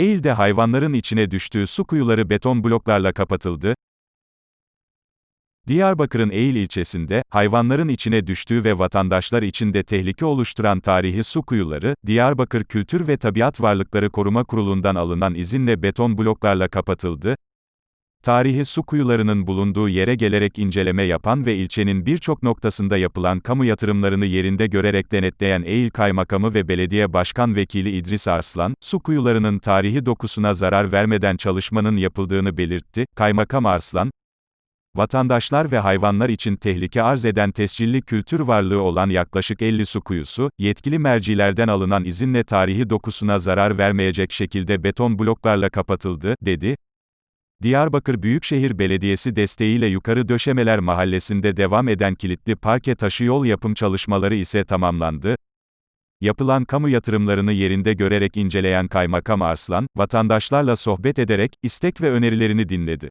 Eğil'de hayvanların içine düştüğü su kuyuları beton bloklarla kapatıldı. Diyarbakır'ın Eğil ilçesinde, hayvanların içine düştüğü ve vatandaşlar için de tehlike oluşturan tarihi su kuyuları, Diyarbakır Kültür ve Tabiat Varlıkları Koruma Kurulu'ndan alınan izinle beton bloklarla kapatıldı. Tarihi su kuyularının bulunduğu yere gelerek inceleme yapan ve ilçenin birçok noktasında yapılan kamu yatırımlarını yerinde görerek denetleyen Eğil Kaymakamı ve Belediye Başkan Vekili İdris Arslan, su kuyularının tarihi dokusuna zarar vermeden çalışmanın yapıldığını belirtti. Kaymakam Arslan, Vatandaşlar ve hayvanlar için tehlike arz eden tescilli kültür varlığı olan yaklaşık 50 su kuyusu, yetkili mercilerden alınan izinle tarihi dokusuna zarar vermeyecek şekilde beton bloklarla kapatıldı, dedi. Diyarbakır Büyükşehir Belediyesi desteğiyle Yukarı Döşemeler Mahallesi'nde devam eden kilitli parke taşı yol yapım çalışmaları ise tamamlandı. Yapılan kamu yatırımlarını yerinde görerek inceleyen Kaymakam Arslan, vatandaşlarla sohbet ederek, istek ve önerilerini dinledi.